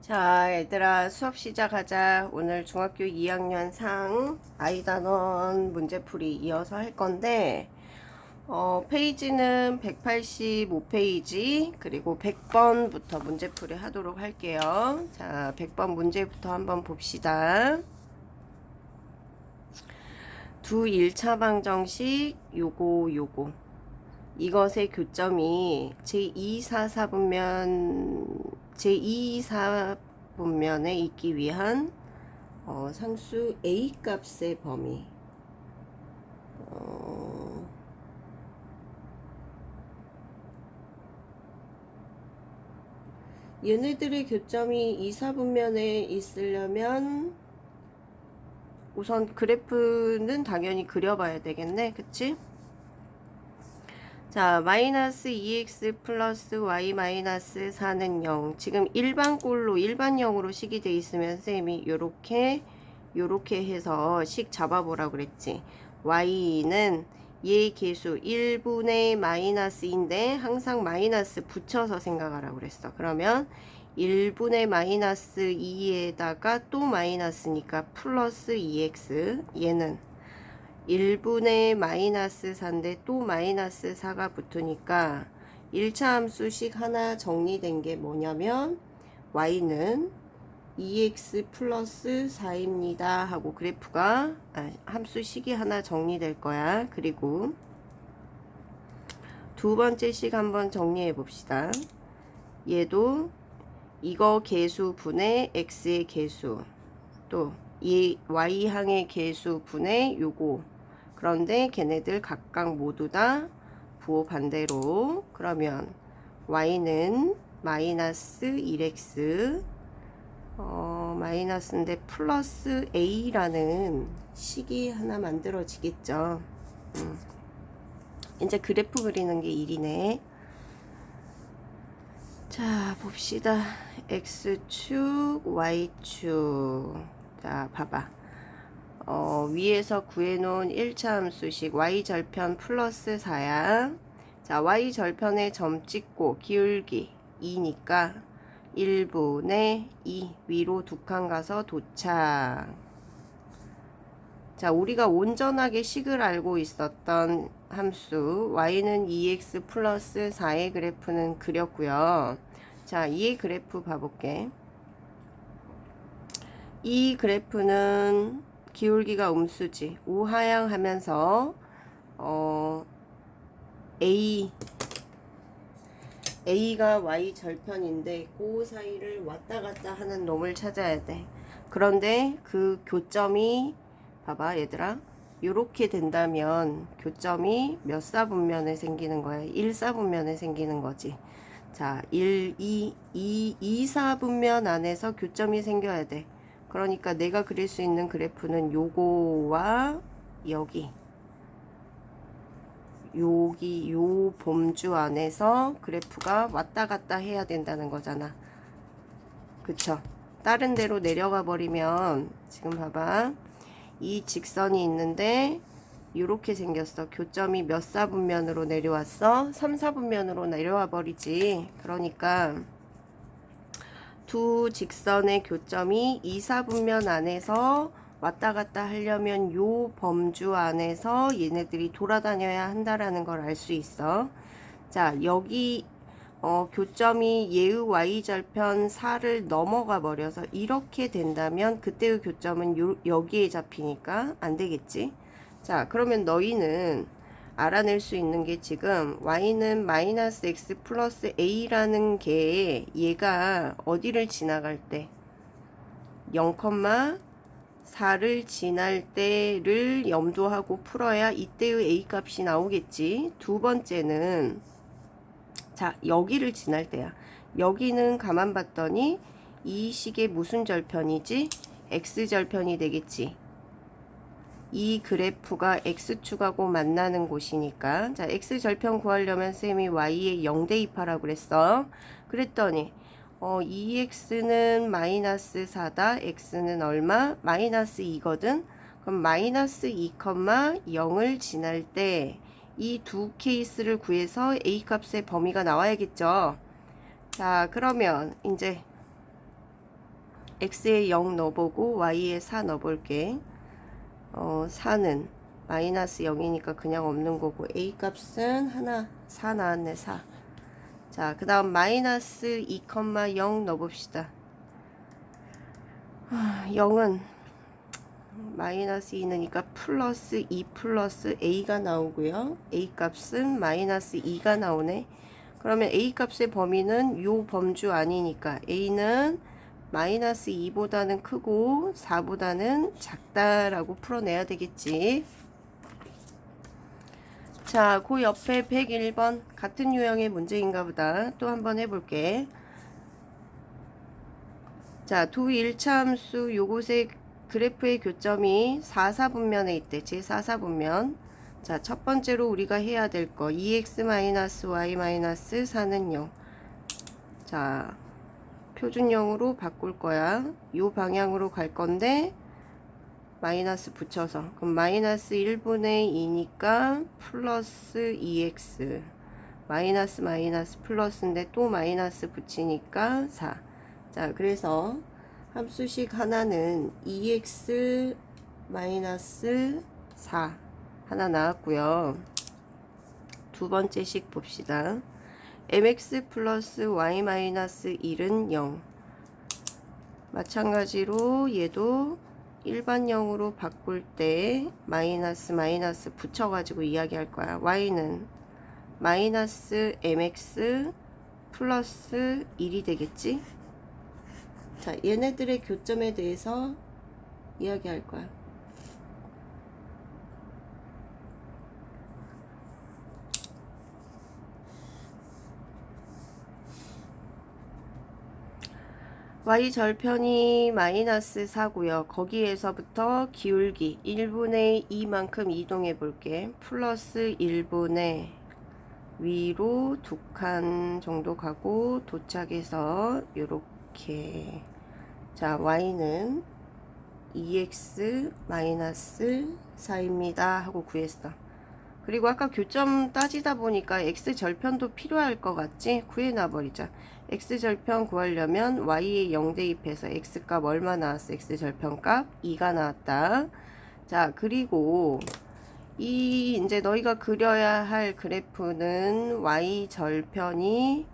자, 얘들아, 수업 시작하자. 오늘 중학교 2학년 상 아이단원 문제풀이 이어서 할 건데, 어, 페이지는 185페이지, 그리고 100번부터 문제풀이 하도록 할게요. 자, 100번 문제부터 한번 봅시다. 두 1차 방정식, 요거, 요거. 이것의 교점이 제244분면 제244분면에 있기 위한 어, 상수 a 값의 범위 어, 얘네들의 교점이 2사분면에 있으려면 우선 그래프는 당연히 그려봐야 되겠네 그치? 자, 마이너스 2x 플러스 y 마이너스 4는 0. 지금 일반꼴로 일반형으로 식이 돼 있으면 쌤이 요렇게 요렇게 해서 식 잡아보라 그랬지. y는 얘 계수 1분의 마이너스인데 항상 마이너스 붙여서 생각하라 그랬어. 그러면 1분의 마이너스 2에다가 또 마이너스니까 플러스 2x 얘는 1분의 마이너스 4인데 또 마이너스 4가 붙으니까 1차 함수식 하나 정리된 게 뭐냐면 y는 2x 플러스 4입니다 하고 그래프가 아, 함수식이 하나 정리될 거야. 그리고 두 번째 식 한번 정리해 봅시다. 얘도 이거 개수 분의 x의 개수 또 이 y항의 개수 분의 요거 그런데 걔네들 각각 모두 다 부호 반대로 그러면 y는 마이너스 1x 어, 마이너스인데 플러스 a라는 식이 하나 만들어지겠죠. 음. 이제 그래프 그리는 게 일이네. 자, 봅시다. x축, y축. 자, 봐봐. 어, 위에서 구해놓은 1차 함수식 y절편 플러스 4야. 자, y절편에 점 찍고 기울기 2니까 1분의 2 위로 두 칸 가서 도착. 자, 우리가 온전하게 식을 알고 있었던 함수 y는 2x 플러스 4의 그래프는 그렸고요. 자, 이 그래프 봐볼게. 이 그래프는 기울기가 음수지. 우하향 하면서 어 A A가 Y 절편인데 그 사이를 왔다 갔다 하는 놈을 찾아야 돼. 그런데 그 교점이 봐봐 얘들아. 요렇게 된다면 교점이 몇 사분면에 생기는 거야? 1사분면에 생기는 거지. 자, 1, 2, 2, 2, 4분면 안에서 교점이 생겨야 돼. 그러니까 내가 그릴 수 있는 그래프는 요거와 여기 여기 요 범주 안에서 그래프가 왔다 갔다 해야 된다는 거잖아. 그쵸? 다른 데로 내려가 버리면 지금 봐봐. 이 직선이 있는데 이렇게 생겼어. 교점이 몇 사분면으로 내려왔어? 3, 4분면으로 내려와 버리지. 그러니까 두 직선의 교점이 2, 4분면 안에서 왔다 갔다 하려면 요 범주 안에서 얘네들이 돌아다녀야 한다라는 걸 알 수 있어. 자, 여기 어, 교점이 예의 y절편 4를 넘어가 버려서 이렇게 된다면 그때의 교점은 요, 여기에 잡히니까 안 되겠지. 자, 그러면 너희는 알아낼 수 있는 게 지금 y는 마이너스 x 플러스 a라는 게 얘가 어디를 지나갈 때 0,4를 지날 때를 염두하고 풀어야 이때의 a 값이 나오겠지. 두 번째는 자 여기를 지날 때야. 여기는 가만 봤더니 이 식의 무슨 절편이지? x 절편이 되겠지. 이 그래프가 x축하고 만나는 곳이니까 자 x절편 구하려면 쌤이 y에 0 대입하라고 그랬어 그랬더니 어 2x는 마이너스 4다 x는 얼마? 마이너스 2거든 그럼 마이너스 2, 0을 지날 때 이 두 케이스를 구해서 a 값의 범위가 나와야겠죠 자 그러면 이제 x에 0 넣어보고 y에 4 넣어볼게. 어, 4는 마이너스 0이니까 그냥 없는 거고 a 값은 하나 4 나왔네 4. 자, 그 다음 마이너스 2,0 넣어봅시다. 0은 마이너스 2느니까 플러스 2 플러스 a가 나오고요. a 값은 마이너스 2가 나오네. 그러면 a 값의 범위는 요 범주 아니니까 a는 마이너스 2보다는 크고 4보다는 작다라고 풀어내야 되겠지. 자, 그 옆에 101번 같은 유형의 문제인가 보다. 또 한번 해볼게. 자, 두 1차함수 요것의 그래프의 교점이 4, 4분면에 있대. 제 4, 4분면. 자, 첫 번째로 우리가 해야 될 거. 2x-y-4는 0. 자, 표준형으로 바꿀 거야. 요 방향으로 갈 건데, 마이너스 붙여서. 그럼 마이너스 1분의 2니까 플러스 2x. 마이너스 마이너스 플러스인데 또 마이너스 붙이니까 4. 자, 그래서 함수식 하나는 2x 마이너스 4 하나 나왔고요. 두 번째 식 봅시다. Mx 플러스 y 마이너스 1은 0. 마찬가지로 얘도 일반형으로 바꿀 때 마이너스 마이너스 붙여가지고 이야기할 거야. y는 마이너스 mx 플러스 1이 되겠지? 자, 얘네들의 교점에 대해서 이야기할 거야. Y 절편이 마이너스 4고요. 거기에서부터 기울기 1분의 2만큼 이동해 볼게. 플러스 1분의 위로 두 칸 정도 가고 도착해서 요렇게 자 y는 2x 마이너스 4입니다 하고 구했어. 그리고 아까 교점 따지다 보니까 x 절편도 필요할 것 같지? 구해놔 버리자. X 절편 구하려면 y에 0 대입해서 x 값 얼마 나왔어? x 절편 값 2가 나왔다. 자, 그리고 이 이제 너희가 그려야 할 그래프는 y 절편이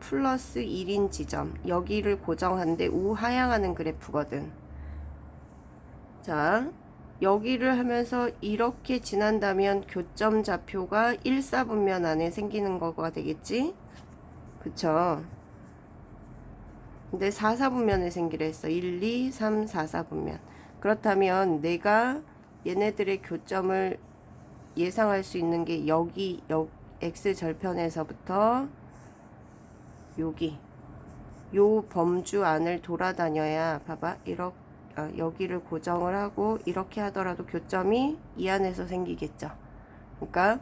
플러스 1인 지점 여기를 고정한데 우하향하는 그래프거든. 자, 여기를 하면서 이렇게 지난다면 교점 좌표가 1, 4분면 안에 생기는 거가 되겠지? 그쵸? 근데 4, 4분면에 생기려 했어. 1, 2, 3, 4, 4분면. 그렇다면 내가 얘네들의 교점을 예상할 수 있는 게 여기, 여, x 절편에서부터 여기, 요 범주 안을 돌아다녀야, 봐봐. 이렇게, 아, 여기를 고정을 하고, 이렇게 하더라도 교점이 이 안에서 생기겠죠. 그러니까,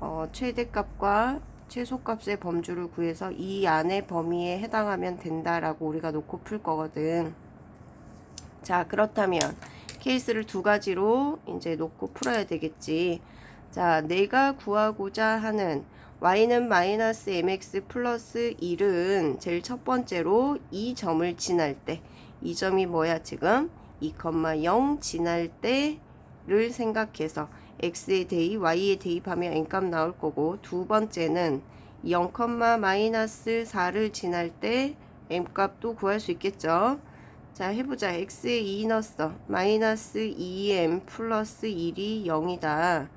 어, 최대값과 최소값의 범주를 구해서 이 안의 범위에 해당하면 된다라고 우리가 놓고 풀 거거든. 자, 그렇다면 케이스를 두 가지로 이제 놓고 풀어야 되겠지. 자, 내가 구하고자 하는 y는 마이너스 mx 플러스 1은 제일 첫 번째로 이 점을 지날 때, 이 점이 뭐야 지금? 2,0 지날 때를 생각해서 x에 대입, y에 대입하면 n값 나올 거고 두 번째는 0, 마이너스 4를 지날 때 m값도 구할 수 있겠죠. 자 해보자. X에 2 넣었어. 마이너스 2m 플러스 1이 0이다.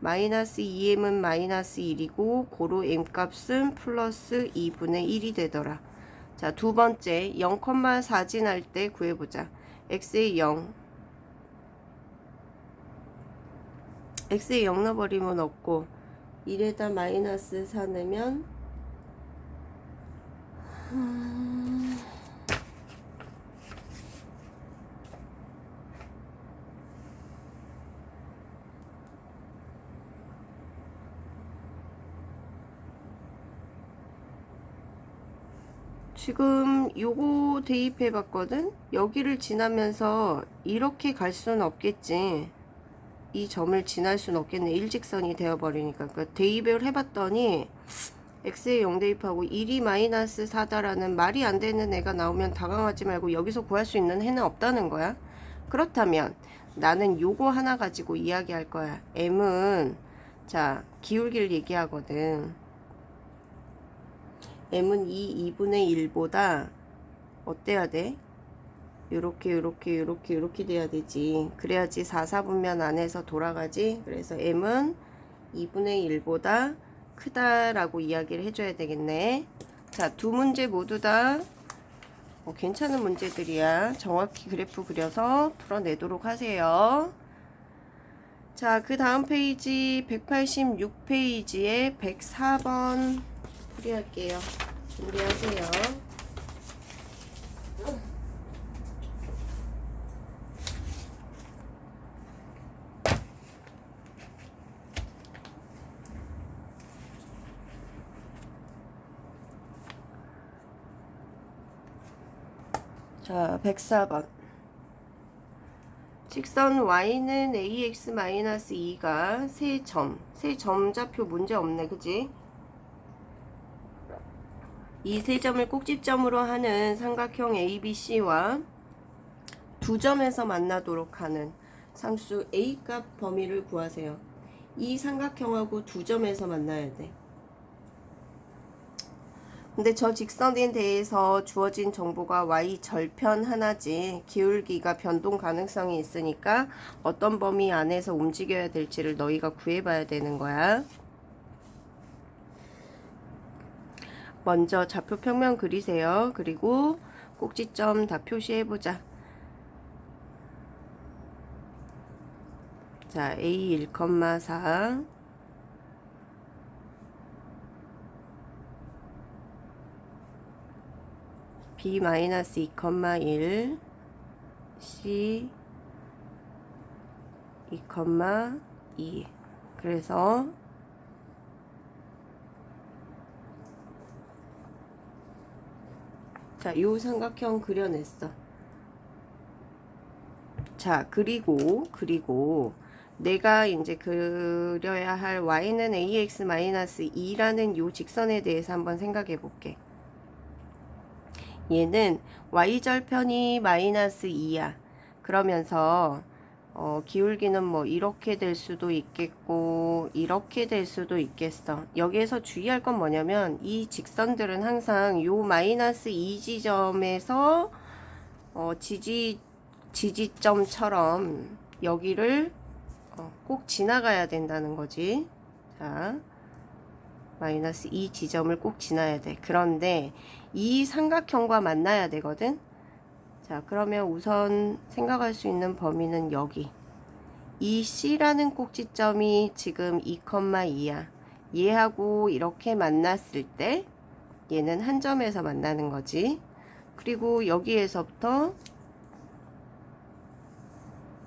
마이너스 2m은 마이너스 1이고 고로 m값은 플러스 2분의 1이 되더라. 자 두 번째. 0,4 지날 때 구해보자. X에 0 x에 0 넣어버리면 없고 1에다 마이너스 4 넣으면 음... 지금 요거 대입해 봤거든? 여기를 지나면서 이렇게 갈 수는 없겠지 이 점을 지날 수는 없겠네 일직선이 되어 버리니까 그 대입을 해봤더니 x에 0 대입하고 1이 마이너스 4다라는 말이 안 되는 애가 나오면 당황하지 말고 여기서 구할 수 있는 해는 없다는 거야. 그렇다면 나는 요거 하나 가지고 이야기할 거야. m은 자 기울기를 얘기하거든. m은 이 2분의 1보다 어때야 돼? 요렇게 요렇게 요렇게 요렇게 돼야 되지. 그래야지 4, 4분면 안에서 돌아가지. 그래서 m은 2분의 1보다 크다라고 이야기를 해줘야 되겠네. 자, 두 문제 모두 다 어, 괜찮은 문제들이야. 정확히 그래프 그려서 풀어내도록 하세요. 자, 그 다음 페이지 186페이지에 104번 풀이할게요. 준비하세요. 자, 104번. 직선 y는 ax-2가 세 점, 세 점좌표 문제 없네, 그지? 이 세 점을 꼭지점으로 하는 삼각형 ABC와 두 점에서 만나도록 하는 상수 A 값 범위를 구하세요. 이 삼각형하고 두 점에서 만나야 돼. 근데 저 직선에 대해서 주어진 정보가 y 절편 하나지 기울기가 변동 가능성이 있으니까 어떤 범위 안에서 움직여야 될지를 너희가 구해봐야 되는 거야. 먼저 좌표 평면 그리세요. 그리고 꼭지점 다 표시해보자. 자, A1,4 b-2,1 c 2,2 그래서 자, 요 삼각형 그려냈어. 자, 그리고 그리고 내가 이제 그려야 할 y는 ax-2라는 요 직선에 대해서 한번 생각해 볼게. 얘는 y절편이 마이너스 2야. 그러면서 어, 기울기는 뭐 이렇게 될 수도 있겠고 이렇게 될 수도 있겠어. 여기에서 주의할 건 뭐냐면 이 직선들은 항상 요 마이너스 2 지점에서 어, 지지 지지점처럼 여기를 어, 꼭 지나가야 된다는 거지. 자, 마이너스 2 지점을 꼭 지나야 돼. 그런데 이 삼각형과 만나야 되거든. 자, 그러면 우선 생각할 수 있는 범위는 여기. 이 C라는 꼭지점이 지금 2,2야. 얘하고 이렇게 만났을 때 얘는 한 점에서 만나는 거지. 그리고 여기에서부터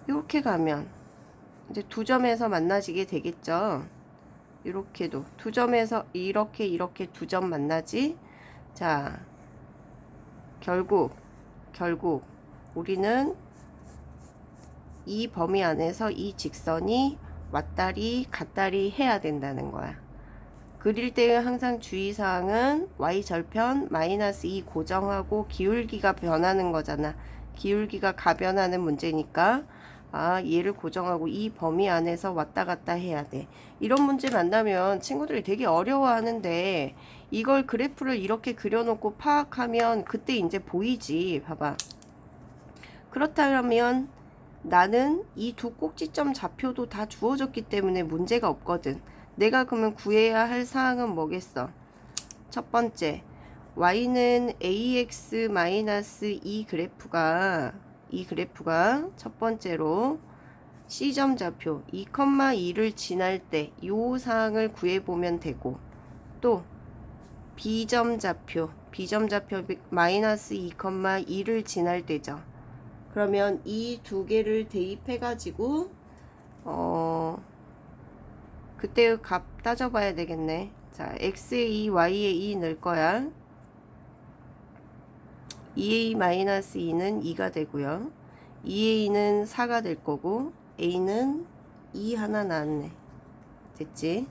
이렇게 가면 이제 두 점에서 만나지게 되겠죠. 이렇게도 두 점에서 이렇게 이렇게 두 점 만나지. 자, 결국 결국 우리는 이 범위 안에서 이 직선이 왔다리 갔다리 해야 된다는 거야. 그릴 때 항상 주의사항은 y절편 마이너스 2 고정하고 기울기가 변하는 거잖아. 기울기가 가변하는 문제니까 아 얘를 고정하고 이 범위 안에서 왔다 갔다 해야 돼. 이런 문제 만나면 친구들이 되게 어려워하는데 이걸 그래프를 이렇게 그려놓고 파악하면 그때 이제 보이지. 봐봐. 그렇다면 나는 이 두 꼭지점 좌표도 다 주어졌기 때문에 문제가 없거든. 내가 그러면 구해야 할 사항은 뭐겠어? 첫 번째, y는 ax-2 그래프가 이 그래프가 첫 번째로 C점 좌표 2,2를 지날 때이 사항을 구해보면 되고 또 B점 좌표 마이너스 2,2를 지날 때죠. 그러면 이 두 개를 대입해 가지고 어 그때 값 따져봐야 되겠네. 자, x에 2, y에 2 넣을 거야. 2a-2는 2가 되고요. 2a는 4가 될 거고 a는 2 하나 나왔네. 됐지?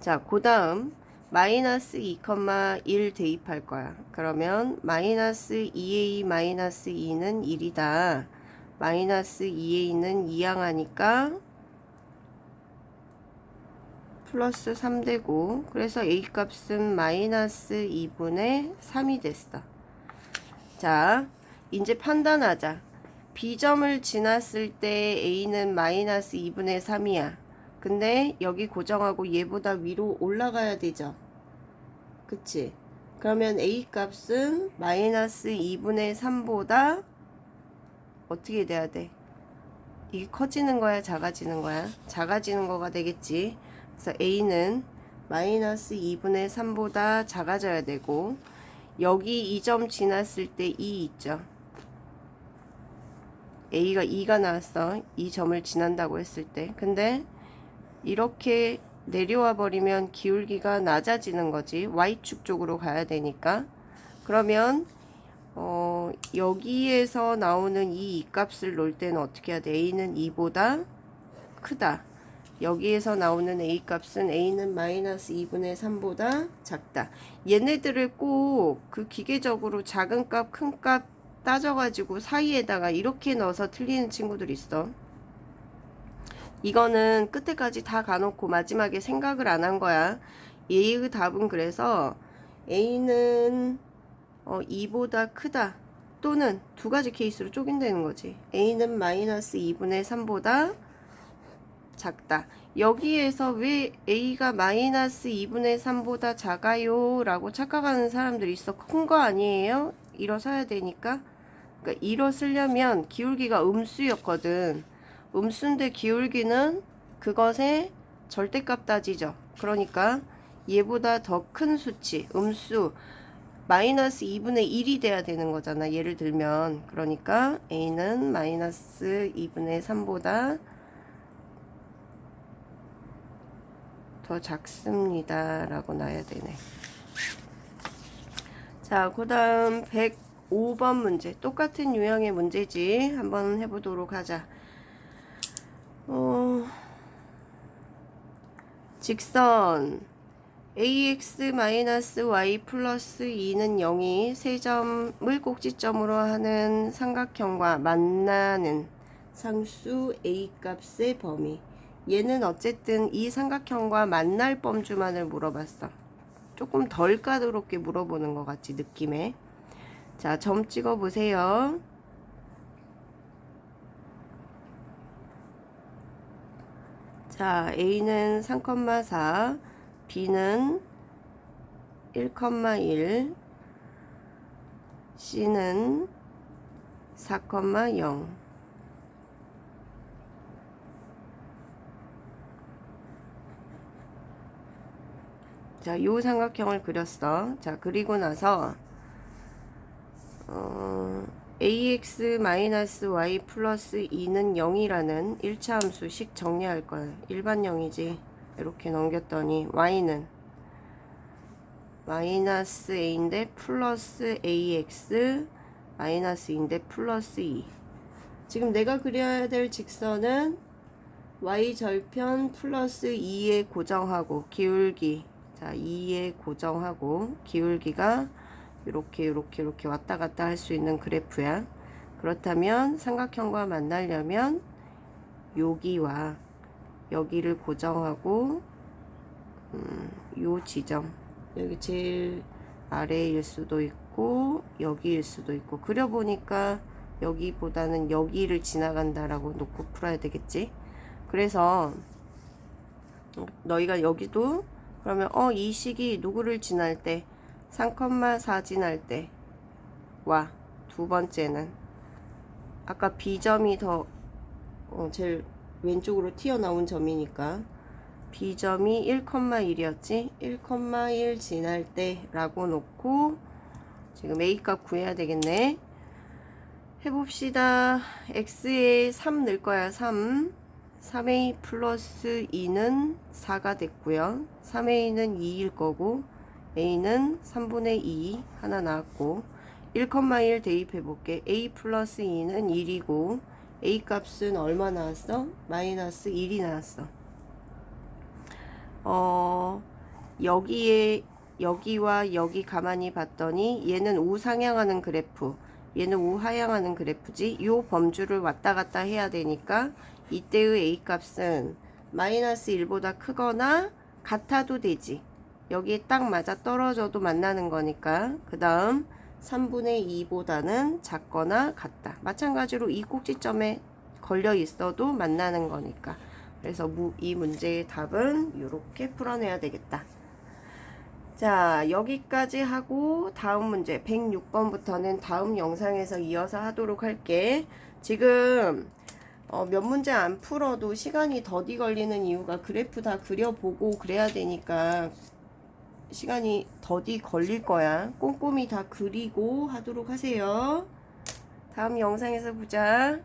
자, 그 다음 마이너스 2,1 대입할 거야. 그러면 마이너스 2a 마이너스 2는 1이다. 마이너스 2a는 2항하니까 플러스 3 되고 그래서 a 값은 마이너스 2분의 3이 됐어. 자, 이제 판단하자. b점을 지났을 때 a는 마이너스 2분의 3이야. 근데 여기 고정하고 얘보다 위로 올라가야 되죠. 그치? 그러면 a 값은 마이너스 2분의 3보다 어떻게 돼야 돼? 이게 커지는 거야, 작아지는 거야? 작아지는 거가 되겠지. 그래서 a는 마이너스 2분의 3보다 작아져야 되고 여기 이점 지났을 때 2 있죠. a가 2가 나왔어. 이 점을 지난다고 했을 때. 근데 이렇게 내려와 버리면 기울기가 낮아지는 거지. y축 쪽으로 가야 되니까. 그러면 어, 여기에서 나오는 이 값을 놓을 때는 어떻게 해야 돼? a는 2보다 크다. 여기에서 나오는 a 값은 a는 마이너스 2분의 3보다 작다. 얘네들을 꼭 그 기계적으로 작은 값, 큰 값 따져가지고 사이에다가 이렇게 넣어서 틀리는 친구들 있어. 이거는 끝에까지 다 가놓고 마지막에 생각을 안 한 거야. 얘의 답은 그래서 a는 어, 2보다 크다. 또는 두 가지 케이스로 쪼갠다는 거지. a는 마이너스 2분의 3보다 작다. 여기에서 왜 a가 마이너스 2분의 3보다 작아요? 라고 착각하는 사람들이 있어. 큰 거 아니에요? 일어서야 되니까. 그러니까 일어서려면 기울기가 음수였거든. 음수인데 기울기는 그것의 절대값 따지죠. 그러니까 얘보다 더 큰 수치, 음수, 마이너스 2분의 1이 돼야 되는 거잖아. 예를 들면. 그러니까 a는 마이너스 2분의 3보다 더 작습니다. 라고 놔야 되네. 자, 그 다음 105번 문제. 똑같은 유형의 문제지. 한번 해보도록 하자. 어, 직선 ax-y 플러스 2는 0이 세 점을 꼭지점으로 하는 삼각형과 만나는 상수 a 값의 범위. 얘는 어쨌든 이 삼각형과 만날 범주만을 물어봤어. 조금 덜 까다롭게 물어보는 것 같지 느낌에. 자, 점 찍어 보세요. 자, A는 3,4, B는 1,1, C는 4,0. 자, 요 삼각형을 그렸어. 자, 그리고 나서 어, ax-y 플러스 2는 0이라는 1차 함수식 정리할 거야. 일반 0이지. 이렇게 넘겼더니 y는 마이너스 a인데 플러스 ax 마이너스 2인데 플러스 2. 지금 내가 그려야 될 직선은 y 절편 플러스 2에 고정하고 기울기 자 2에 고정하고 기울기가 이렇게 이렇게 이렇게 왔다 갔다 할 수 있는 그래프야. 그렇다면 삼각형과 만나려면 여기와 여기를 고정하고 음, 요 지점 여기 제일 아래일 수도 있고 여기일 수도 있고 그려보니까 여기보다는 여기를 지나간다라고 놓고 풀어야 되겠지. 그래서 너희가 여기도 그러면 어 이 식이 누구를 지날 때 3,4 지날 때와 두 번째는 아까 B점이 더 어, 제일 왼쪽으로 튀어나온 점이니까 B점이 1,1이었지 1,1 지날 때 라고 놓고 지금 A값 구해야 되겠네. 해봅시다. X에 3 넣을 거야 3 3A 플러스 2는 4가 됐고요. 3A는 2일 거고 a는 3분의 2 하나 나왔고 1,1 대입해 볼게. a 플러스 2는 1이고 a 값은 얼마 나왔어? 마이너스 1이 나왔어. 어, 여기에 여기와 여기 가만히 봤더니 얘는 우상향하는 그래프 얘는 우하향하는 그래프지 요 범주를 왔다 갔다 해야 되니까 이때의 A 값은 마이너스 1보다 크거나 같아도 되지 여기에 딱 맞아 떨어져도 만나는 거니까 그 다음 3분의 2보다는 작거나 같다. 마찬가지로 이 꼭지점에 걸려 있어도 만나는 거니까. 그래서 무- 이 문제의 답은 이렇게 풀어내야 되겠다. 자, 여기까지 하고 다음 문제 106번부터는 다음 영상에서 이어서 하도록 할게. 지금 어, 몇 문제 안 풀어도 시간이 더디 걸리는 이유가 그래프 다 그려보고 그래야 되니까 시간이 더디 걸릴 거야. 꼼꼼히 다 그리고 하도록 하세요. 다음 영상에서 보자.